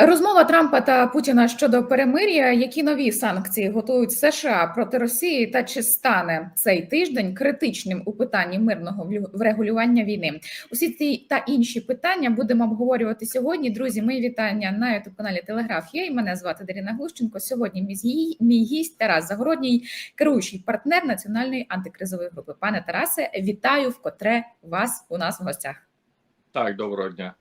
Розмова Трампа та Путіна щодо перемир'я, які нові санкції готують США проти Росії, та чи стане цей тиждень критичним у питанні мирного врегулювання війни? Усі ці та інші питання будемо обговорювати сьогодні. Друзі, мої вітання на youtube каналі Телеграф. І мене звати Дарина Глущенко. Сьогодні мій мій гість Тарас Загородній, керуючий партнер національної антикризової групи. Пане Тарасе, вітаю вкотре вас у нас в гостях. Так, доброго дня.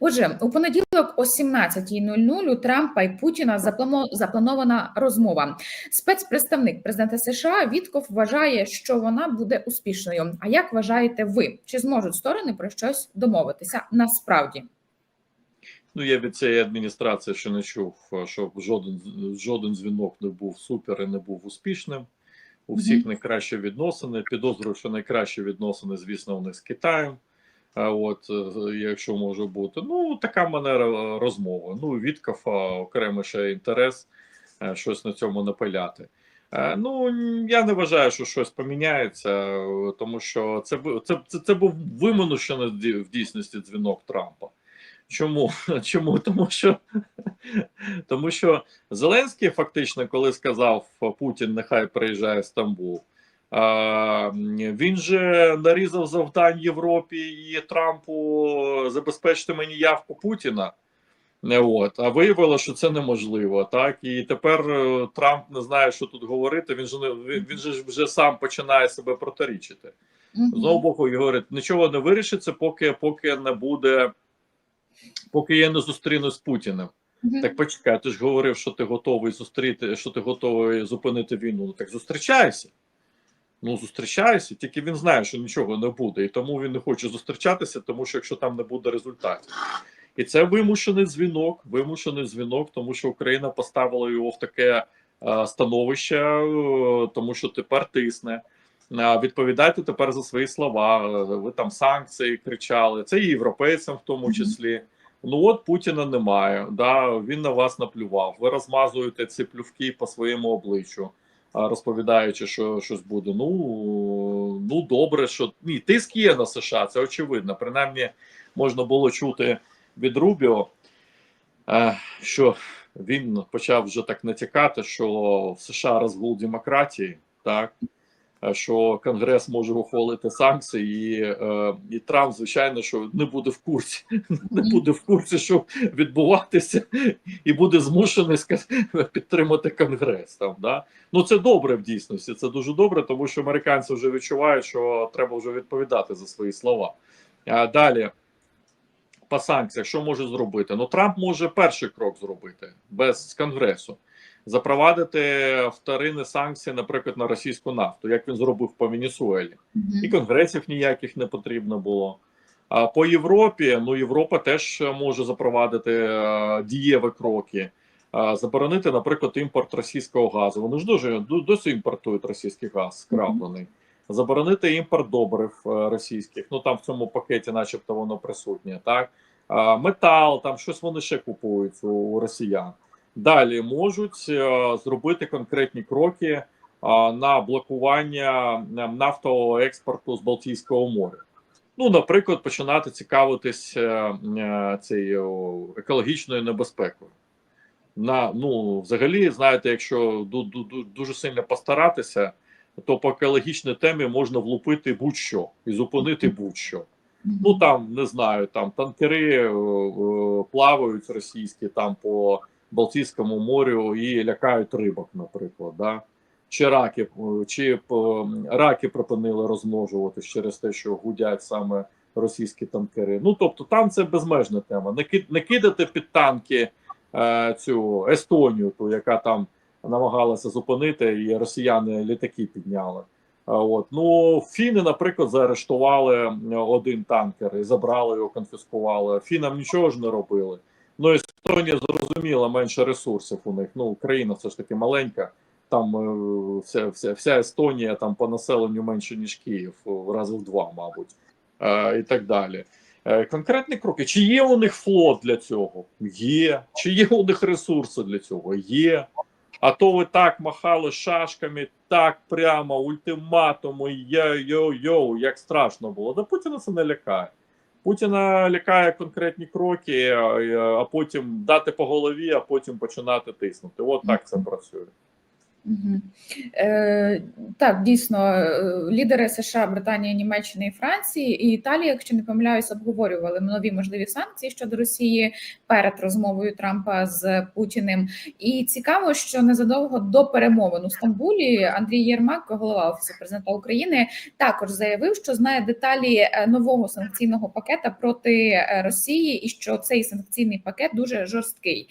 Отже, у понеділок о 17.00 у Трампа і Путіна запланована розмова. Спецпредставник президента США Вітков вважає, що вона буде успішною. А як вважаєте ви? Чи зможуть сторони про щось домовитися насправді? Ну, я від цієї адміністрації ще не чув, щоб жоден жоден дзвінок не був супер і не був успішним. У всіх найкращі відносини. Підозрюю, що найкращі відносини, звісно, у них з Китаєм. А от е, якщо може бути, ну така манера е, розмови. Ну, Вітков а, окремий ще інтерес е, щось на цьому напиляти. Е, Ну я не вважаю, що щось поміняється, е, тому що це це, це, це був вимушений в дій- дійсності дзвінок Трампа. Чому? Чому? Тому що тому що Зеленський фактично, коли сказав Путін, нехай приїжджає в Стамбул, він же нарізав завдань Європі і Трампу забезпечити мені явку Путіна. Не От, а виявилося, що це неможливо, так і тепер е, Трамп не знає, що тут говорити. Він же не він, же вже сам починає себе протирічити. З одного боку, і говорить, нічого не вирішиться, поки поки не буде, поки я не зустрінусь з Путіним. Так почекай, ти ж говорив, що ти готовий зустріти, що ти готовий зупинити війну. Ну так зустрічайся. Ну, зустрічайся, тільки він знає, що нічого не буде, і тому він не хоче зустрічатися, тому що якщо там не буде результатів. І це вимушений дзвінок, вимушений дзвінок, тому що Україна поставила його в таке е, становище, е, тому що тепер тисне. Е, Відповідайте тепер за свої слова. Е, Ви там санкції кричали. Це і європейцям, в тому числі. Ну от Путіна немає. Да, він на вас наплював. Ви розмазуєте ці плювки по своєму обличчю, розповідаючи, що щось буде. Ну ну добре, що ні, тиск є на США, це очевидно. Принаймні можна було чути від Рубіо, е, що він почав вже так натякати, що в США розгул демократії, так що Конгрес може ухвалити санкції, і, е, і Трамп, звичайно, що не буде в курсі, не буде в курсі, що відбуватися, і буде змушений підтримати Конгрес. Там да ну це добре в дійсності. Це дуже добре, тому що американці вже відчувають, що треба вже відповідати за свої слова. А далі. По санкціях, що може зробити? Ну Трамп може перший крок зробити без конгресу, запровадити вторинні санкції, наприклад, на російську нафту, як він зробив по Венесуелі. І Мгм. конгресів ніяких не потрібно було. А по Європі, ну Європа теж може запровадити е, дієві кроки, Е, заборонити, наприклад, імпорт російського газу. Вони ж дуже досі імпортують російський газ скраплений. Заборонити імпорт добрив е, російських. Ну там в цьому пакеті, начебто, воно присутнє. Так Е, метал, там щось вони ще купують у росіян. Далі можуть е, зробити конкретні кроки е, на блокування нафтового експорту з Балтійського моря. Ну, наприклад, починати цікавитись е, цією екологічною небезпекою. На, ну, взагалі, знаєте, якщо ду- ду- ду- дуже сильно постаратися, то по екологічній темі можна влупити будь-що і зупинити будь-що. Ну там не знаю, там танкери плавають російські там по Балтійському морю і лякають рибок, наприклад. Да? Чи раки, е, чи е, раки припинили розмножуватись через те, що гудять саме російські танкери. Ну тобто там це безмежна тема. Не, кидати під танки е, цю Естонію, ту, яка там намагалася зупинити, і росіяни літаки підняли. От ну фіни, наприклад, заарештували е, один танкер і забрали його, конфіскували. Фінам нічого ж не робили. Ну Естонія зрозуміла менше ресурсів у них. Ну Україна все ж таки маленька. Там е, вся, вся, вся Естонія там по населенню менше ніж Київ, в рази в два, мабуть, е, і так далі. Е, конкретні кроки. Чи є у них флот для цього? Є. Чи є у них ресурси для цього? Є. А то ви так махали шашками, так прямо, ультиматуми, йо-йо-йо, як страшно було. Да Путіна це не лякає. Путіна лякає конкретні кроки, а, а потім дати по голові, а потім починати тиснути. От так це працює. Е, так, дійсно, е, лідери США, Британії, Німеччини і Франції і Італії, якщо не помиляюсь, обговорювали нові можливі санкції щодо Росії перед розмовою Трампа з Путіним. І цікаво, що незадовго до перемовин у Стамбулі Андрій Єрмак, голова офісу президента України, також заявив, що знає деталі е, нового санкційного пакета проти Росії, і що цей санкційний пакет дуже жорсткий.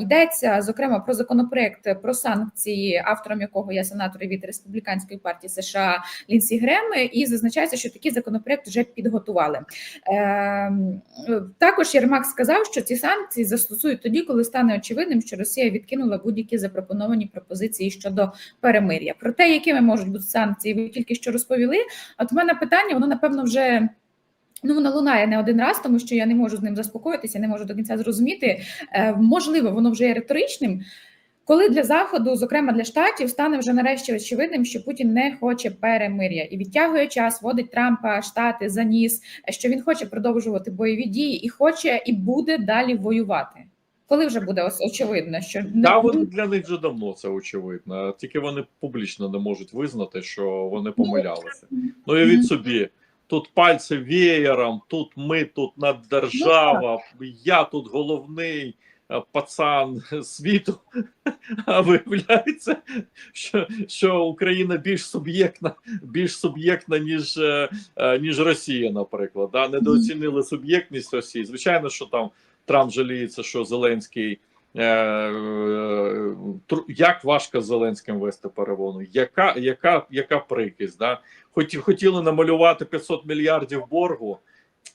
Йдеться зокрема про законопроект про санкції, автором якого є сенатор від республіканської партії США Лінсі Грем, і зазначається, що такий законопроект вже підготували. Е, Також Єрмак сказав, що ці санкції застосують тоді, коли стане очевидним, що Росія відкинула будь-які запропоновані пропозиції щодо перемир'я. Про те, якими можуть бути санкції, ви тільки що розповіли. От в мене питання, воно напевно вже. Ну, воно лунає не один раз, тому що я не можу з ним заспокоїтися, не можу до кінця зрозуміти. Е, можливо, воно вже є риторичним. Коли для заходу, зокрема для штатів, стане вже нарешті очевидним, що Путін не хоче перемир'я і відтягує час, водить Трампа штати за ніс, що він хоче продовжувати бойові дії і хоче і буде далі воювати. Коли вже буде очевидно, що не Та вони для них вже давно це очевидно. Тільки вони публічно не можуть визнати, що вони помилялися. Ну і від собі. Тут пальці веєром, тут ми, тут наддержава, я тут головний пацан світу. А виявляється, що, що Україна більш суб'єктна, більш суб'єктна, ніж, е, е, ніж Росія, наприклад. Да? Недооцінили суб'єктність Росії. Звичайно, що там Трамп жаліється, що Зеленський. Е, е, як важко з Зеленським вести перемовини? Яка, яка, яка прикість? Да? Хоті, хотіли намалювати 500 мільярдів боргу,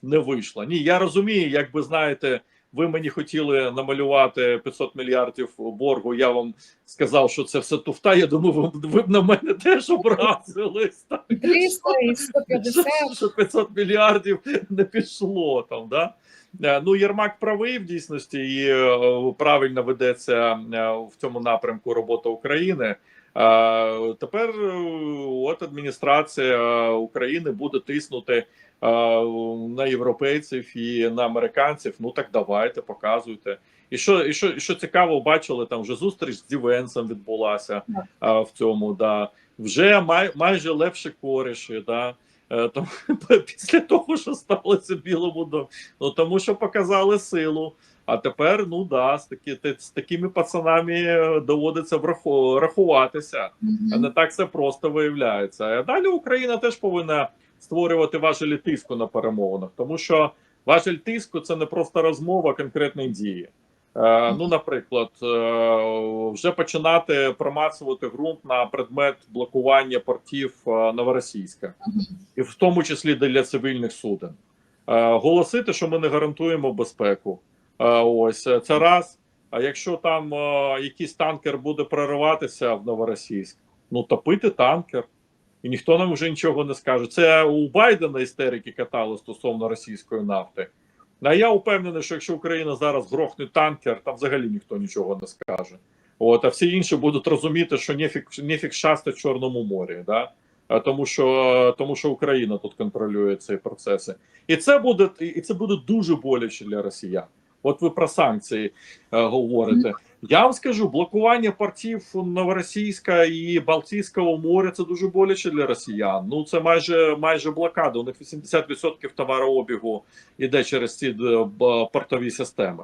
не вийшло. Ні, я розумію, якби знаєте, ви мені хотіли намалювати 500 мільярдів боргу. Я вам сказав, що це все туфта. Я думаю, ви, ви б на мене теж образились. Так? 300 і 150. Що, що 500 мільярдів не пішло там, да? Е, Ну, Єрмак правий в дійсності і е, правильно ведеться е, в цьому напрямку робота України. Тепер от адміністрація України буде тиснути на європейців і на американців. Ну так давайте, показуйте. І що, і що, і що цікаво, бачили там вже зустріч з Дівенсом відбулася в цьому. Да. Вже май, майже легше коріші, да. Е, Тому після того, що сталося в Білому домі, ну тому що показали силу. А тепер, ну да, з такі з такими пацанами е, доводиться враху- рахуватися. А не так все просто виявляється. А далі Україна теж повинна створювати важелі тиску на перемовинах, тому що важель тиску це не просто розмова, а конкретні дії. Е, ну, наприклад, е, вже починати промацувати ґрунт на предмет блокування портів е, Новоросійська, і в тому числі для цивільних суден. Голосити, що ми не гарантуємо безпеку. Ось це раз. А якщо там якийсь танкер буде прориватися в Новоросійськ, ну топити танкер, і ніхто нам вже нічого не скаже. Це у Байдена істерики катали стосовно російської нафти. А я впевнений, що якщо Україна зараз грохне танкер, там взагалі ніхто нічого не скаже. От, а всі інші будуть розуміти, що нефік, нефік щастя в Чорному морі, да? А тому що тому що Україна тут контролює ці процеси, і це буде і це буде дуже боляче для росіян. От ви про санкції е, говорите. Я вам скажу, блокування портів Новоросійська і Балтійського моря це дуже боляче для росіян. Ну це майже майже блокада. У них 80% товарообігу іде через ці е, портові системи.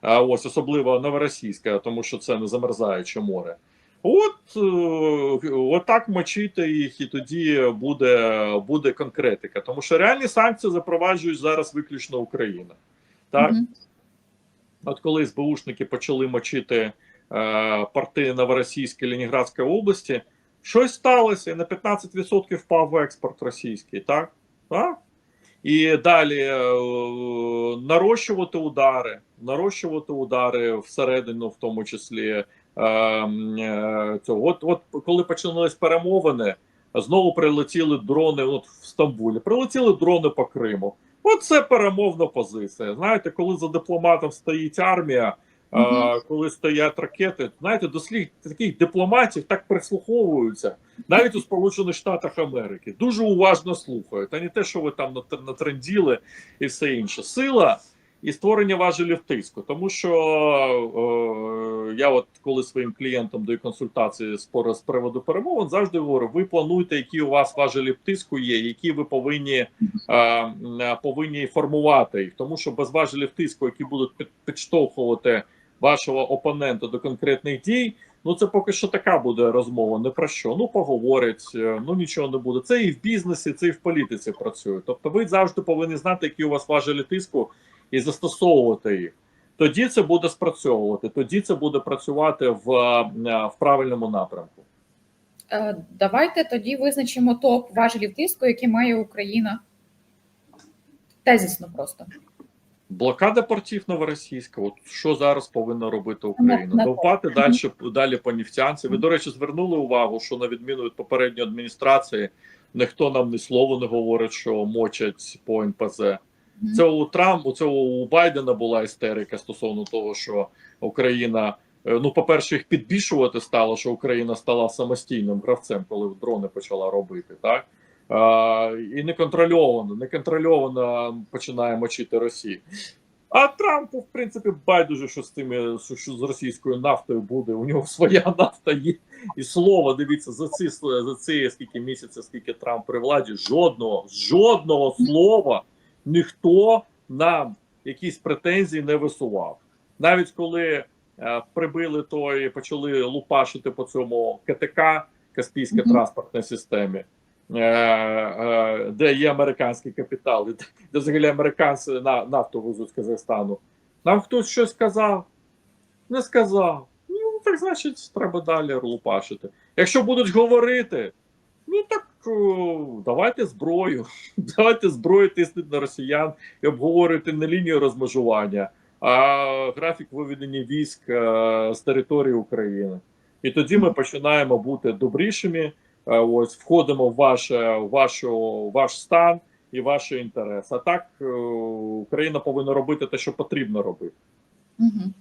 А ось особливо Новоросійська, тому що це не замерзаюче море. От, е, так мочити їх, і тоді буде, буде конкретика. Тому що реальні санкції запроваджують зараз виключно Україна. Так? Мгм. От коли СБУшники почали мочити е, порти Новоросійської Леніградської області, щось сталося, і на 15% впав експорт російський, так? так? І далі е, нарощувати удари, нарощувати удари всередину, в тому числі е, е, цього. От, от коли починалися перемовини, знову прилетіли дрони от в Стамбулі, прилетіли дрони по Криму. Оце перемовна позиція. Знаєте, коли за дипломатом стоїть армія, а, коли стоять ракети. Знаєте, до слів таких дипломатів так прислуховуються, навіть у Сполучених Штатах Америки. Дуже уважно слухають, а не те, що ви там натр- натренділи і все інше. Сила і створення важелів тиску. Тому що е, я, от коли своїм клієнтам даю консультації з, приводу перемовин, завжди говорю: ви плануєте, які у вас важелі тиску є, які ви повинні, е, е, повинні формувати їх. Тому що без важелів тиску, які будуть під, підштовхувати вашого опонента до конкретних дій. Ну, це поки що така буде розмова. Не про що. Ну, поговорять, е, ну нічого не буде. Це і в бізнесі, це і в політиці працює. Тобто, ви завжди повинні знати, які у вас важелі тиску, і застосовувати їх. Тоді це буде спрацьовувати, тоді це буде працювати в, е, в правильному напрямку. Е, Давайте тоді визначимо топ важелів тиску, які має Україна. Тезісно просто. Блокада портів новоросійська. От що зараз повинна робити Україна? На- на- Довпати далі далі по нефтянці. Ви, до речі, звернули увагу, що на відміну від попередньої адміністрації, ніхто нам ні слова не говорить, що мочать по НПЗ. Це у Трамп, у цього у Байдена була істерика стосовно того, що Україна. е, Ну, по-перше, їх підбільшувати стало, що Україна стала самостійним гравцем, коли дрони почала робити, так? А, і неконтрольовано, неконтрольовано починає мочити Росію. А Трампу, в принципі, байдуже, що з тими, що з російською нафтою буде. У нього своя нафта є. І слово, дивіться, за ці за ці скільки місяців, скільки Трамп при владі, жодного, жодного слова ніхто нам якісь претензії не висував. Навіть коли е, прибили той, почали лупашити по цьому КТК, Каспійська Мгм. транспортній системі, е, е, де є американський капітал, і де, де взагалі американці на, нафту везуть з Казахстану. Нам хтось щось сказав? Не сказав. Ну, так значить, треба далі лупашити. Якщо будуть говорити, ну так давайте зброю. Давайте зброю тиснути на росіян і обговорювати не лінію розмежування, а графік виведення військ е, з території України. І тоді ми починаємо бути добрішими. е, Ось входимо в ваше, в вашу, ваш стан і ваш інтерес. А так е, Україна повинна робити те, що потрібно робити. Мгм.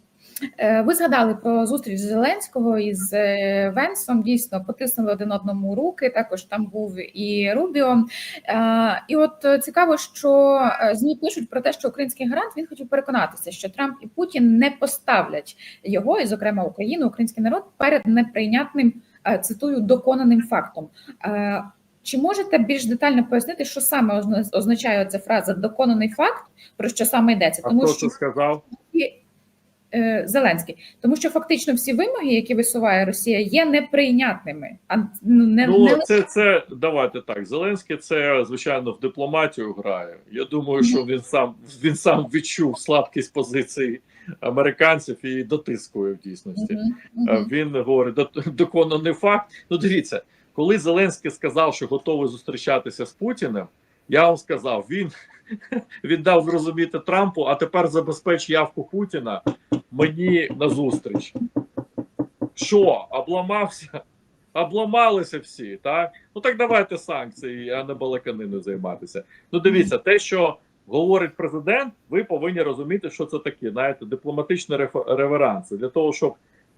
Е, Ви згадали про зустріч Зеленського із е, Венсом. Дійсно, потиснули один одному руки. Також там був і Рубіо. Е, І от цікаво, що змі пишуть про те, що український гарант він хотів переконатися, що Трамп і Путін не поставлять його, і зокрема Україну, український народ перед неприйнятним цитую доконаним фактом. Чи можете більш детально пояснити, що саме означає ця фраза доконаний факт, про що саме йдеться? А Тому хто що сказав? Е, Зеленський, тому що фактично всі вимоги, які висуває Росія, є неприйнятними. А ну, не, Ну, не це, це давайте так. Зеленський це звичайно в дипломатію грає. Я думаю, що він сам він сам відчув слабкість позиції американців і дотискує в дійсності. Мгм, Е, мгм. Він говорить, «Док- доконаний факт. Ну, дивіться, коли Зеленський сказав, що готовий зустрічатися з Путіним, я вам сказав, він, він дав зрозуміти Трампу, а тепер забезпеч явку Путіна мені на зустріч. Що, обламався? Обламалися всі, так? Ну так давайте санкції, а не балаканиною займатися. Ну, дивіться, те, що говорить президент, ви повинні розуміти, що це таке. Знаєте, дипломатичні реверанси для того, щоб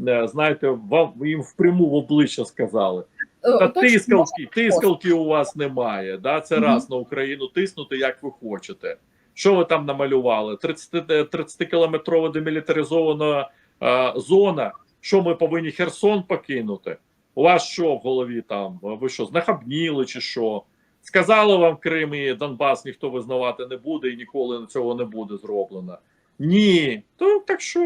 е, знаєте, вам їм впряму в обличчя сказали. Е, Та тискалки, тискалки у вас немає. Да? Це раз на Україну тиснути, як ви хочете. Що ви там намалювали? 30, 30 кілометрова демілітаризована е, зона. Що ми повинні Херсон покинути? У вас що в голові там? Ви що, знахабніли чи що? Сказали вам Крим і Донбас ніхто визнавати не буде і ніколи цього не буде зроблено. Ні, то так що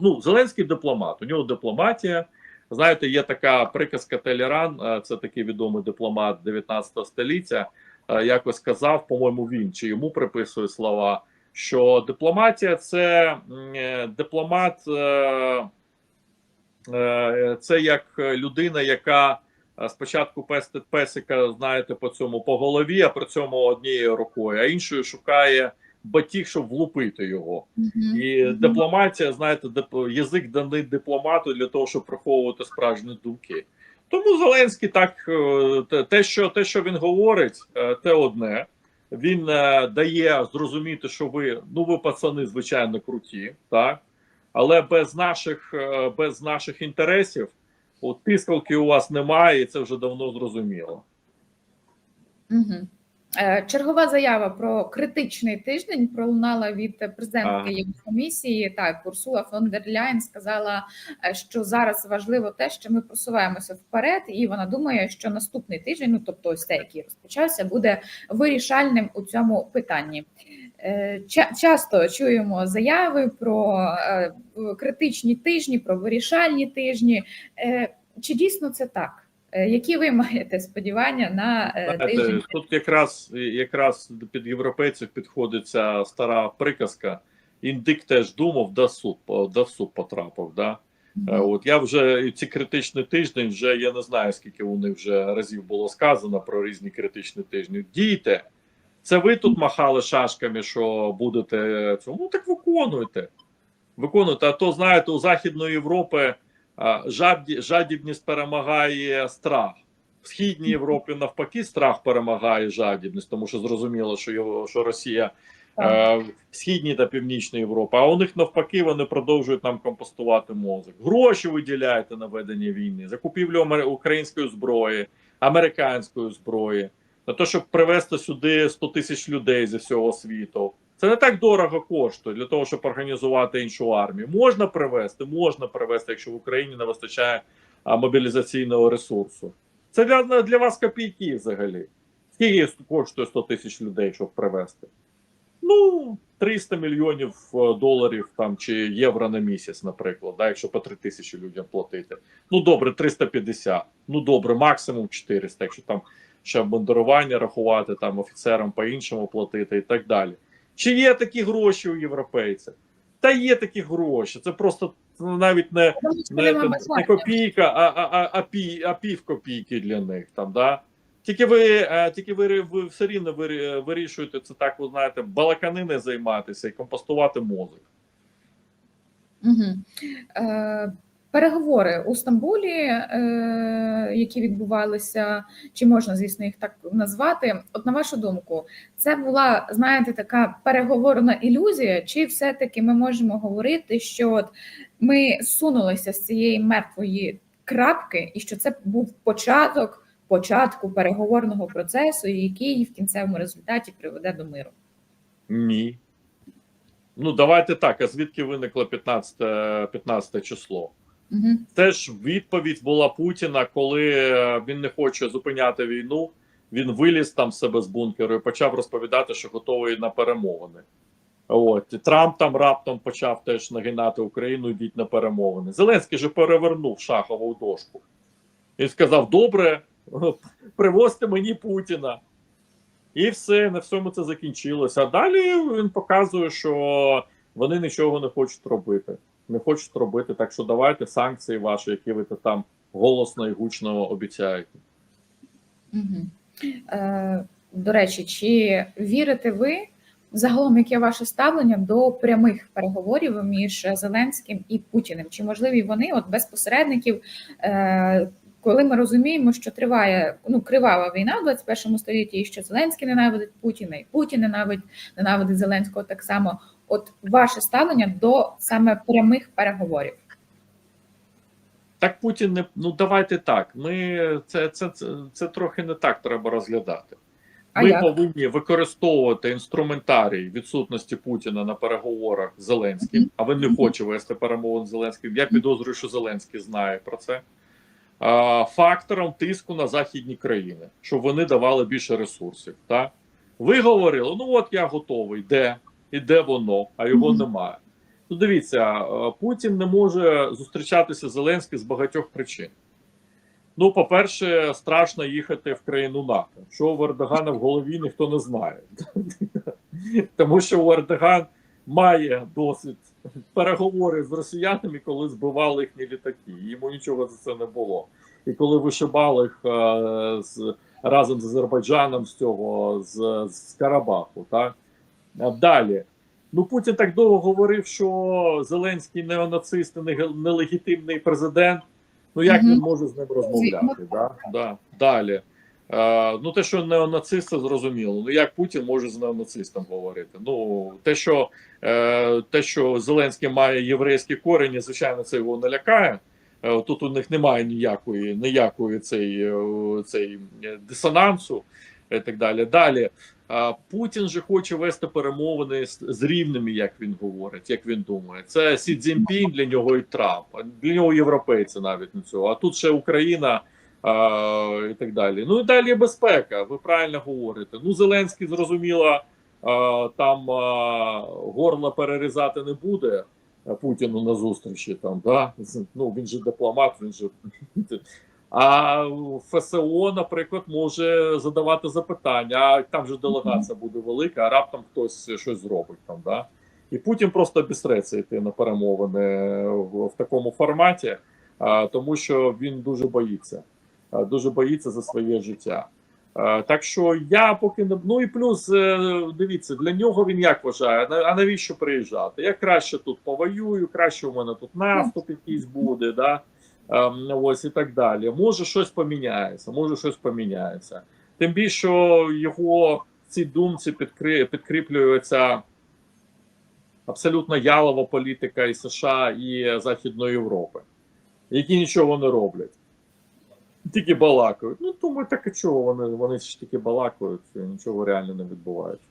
ну, Зеленський дипломат. У нього дипломатія. Знаєте, є така приказка Телеран, е, це такий відомий дипломат 19 століття. е, Якось сказав, по-моєму, він чи йому приписує слова, що дипломатія це е, дипломат, це як людина, яка спочатку пестить песика, знаєте, по цьому по голові, а при цьому однією рукою, а іншою шукає батіг, щоб влупити його. Мгм, І дипломатія, знаєте, дип- язик даний дипломату для того, щоб приховувати справжні думки. Тому Зеленський так е, те- що те, що він говорить, е, те одне. Він е, дає зрозуміти, що ви ну ви пацани, звичайно, круті, так Але без наших, без наших інтересів от, тискалки у вас немає, і це вже давно зрозуміло. Угу. Чергова заява про критичний тиждень пролунала від президентки. Єврокомісії. Так, Урсула фон дер Ляйн сказала, е, що зараз важливо те, що ми просуваємося вперед, і вона думає, що наступний тиждень, ну тобто ось цей, який розпочався, буде вирішальним у цьому питанні. Е, Часто чуємо заяви про е, критичні тижні, про вирішальні тижні. Е, Чи дійсно це так? Е, Які ви маєте сподівання на е, тиждень? тут якраз якраз під європейців підходить ця стара приказка. Індик теж думав, да суп, да в суп потрапив. Да? Е, От я вже ці критичний тиждень, вже я не знаю, скільки у них вже разів було сказано про різні критичні тижні. Дійте, це ви тут махали шашками, що будете цього. Ну так виконуйте. Виконуйте. А то знаєте, у Західної Європи жадібність перемагає страх. В Східній Європі навпаки страх перемагає жадібність, тому що зрозуміло, що його що Росія е, в Східній та Північній Європі, а у них навпаки вони продовжують нам компостувати мозок. Гроші виділяєте на ведення війни, закупівлю української зброї, американської зброї, на те, щоб привезти сюди 100 тисяч людей зі всього світу. Це не так дорого коштує для того, щоб організувати іншу армію. Можна привезти, можна привезти, якщо в Україні не вистачає мобілізаційного ресурсу. Це для, для вас копійки взагалі. Скільки коштує 100 тисяч людей, щоб привезти? Ну, 300 мільйонів е, доларів там чи євро на місяць, наприклад, да, якщо по 3 тисячі людям платити. Ну добре, 350. Ну добре, максимум 400, якщо там ще бандерування рахувати, там офіцерам по-іншому платити і так далі. Чи є такі гроші у європейців? Та є такі гроші. Це просто ну, навіть не, не, не, копійка, а, а, а, а, пів, а пів копійки для них там, да? Тільки ви, е, тільки ви, ви все рівно ви, вирішуєте це так, ви знаєте, балаканини займатися і компостувати мозок. Угу. Е, переговори у Стамбулі, е, які відбувалися, чи можна, звісно, їх так назвати. От на вашу думку, це була, знаєте, така переговорна ілюзія, чи все-таки ми можемо говорити, що от ми сунулися з цієї мертвої крапки, і що це був початок початку переговорного процесу, який в кінцевому результаті приведе до миру? Ні. Ну, давайте так. А звідки виникло 15, 15 число? Угу. Це ж відповідь була Путіна, коли е, він не хоче зупиняти війну. Він виліз там себе з бункеру і почав розповідати, що готовий на перемовини. От і Трамп там раптом почав теж нагинати Україну, йдіть на перемовини. Зеленський же перевернув шахову дошку. Він сказав: Добре, привозьте мені Путіна. І все, на всьому це закінчилося. А далі він показує, що вони нічого не хочуть робити. Не хочуть робити. Так що давайте санкції ваші, які ви там голосно і гучно обіцяєте. Е, до речі, чи вірите ви загалом, яке ваше ставлення до прямих переговорів між Зеленським і Путіним? Чи можливі вони от без посередників? Е, коли ми розуміємо, що триває ну кривава війна в 21 столітті, і що Зеленський ненавидить Путіна, і Путін ненавидить, ненавидить Зеленського так само. От ваше ставлення до саме прямих переговорів? Так Путін не ну давайте так. Ми це, це, це, це трохи не так треба розглядати. А Ми як? повинні використовувати інструментарій відсутності Путіна на переговорах з Зеленським, а він не хоче вести перемовин з Зеленським. Я підозрюю, що Зеленський знає про це. А, фактором тиску на західні країни, щоб вони давали більше ресурсів. Так? Ви говорили: ну от я готовий, де? І де воно, а його немає. Ну, дивіться, е, Путін не може зустрічатися з Зеленським з багатьох причин. Ну, по-перше, страшно їхати в країну НАТО. Що у Ердогана в голові ніхто не знає. Тому що у Ердоган має досвід переговорів з росіянами, коли збивали їхні літаки. Йому нічого за це не було. І коли вишибали їх е, з, разом з Азербайджаном з цього з, з Карабаху. Так? Далі. Ну, Путін так довго говорив, що Зеленський неонацист і нелегітимний президент. Ну як він може з ним розмовляти? Да? Да. Далі. Е, ну, те, що неонацисти, зрозуміло. Ну як Путін може з неонацистом говорити? Ну, те, що е, те, що Зеленський має єврейські корені, звичайно, це його не лякає. Е, тут у них немає ніякої, ніякої цей, е, цей е, дисонансу і так далі. Далі. Путін же хоче вести перемовини з, з рівними, як він говорить, як він думає. Це Сі Цзіньпінь для нього і Трамп, для нього європейці навіть не цього. А тут ще Україна а, і так далі. Ну і далі безпека. Ви правильно говорите. Ну, Зеленський зрозуміло, а, там а, горло перерізати не буде Путіну на зустрічі. Там да ну він же дипломат, він же а ФСО, наприклад, може задавати запитання. А там же делегація буде велика, а раптом хтось щось зробить там. Да? І Путін просто обістреться йти на перемовини в, в такому форматі, а, тому що він дуже боїться, а, дуже боїться за своє життя. А, так що я поки не ну і плюс е, дивіться, для нього він як вважає, а навіщо приїжджати? Я краще тут повоюю, краще у мене тут наступ якийсь буде. Да? Ем, ось і так далі. Може, щось поміняється, може щось поміняється. Тим більше його цій думці підкрі... підкріплюється абсолютно ялова політика і США і Західної Європи, які нічого не роблять. Тільки балакають. Ну, думаю, так і чого вони, вони ж тільки балакають, і нічого реально не відбувається.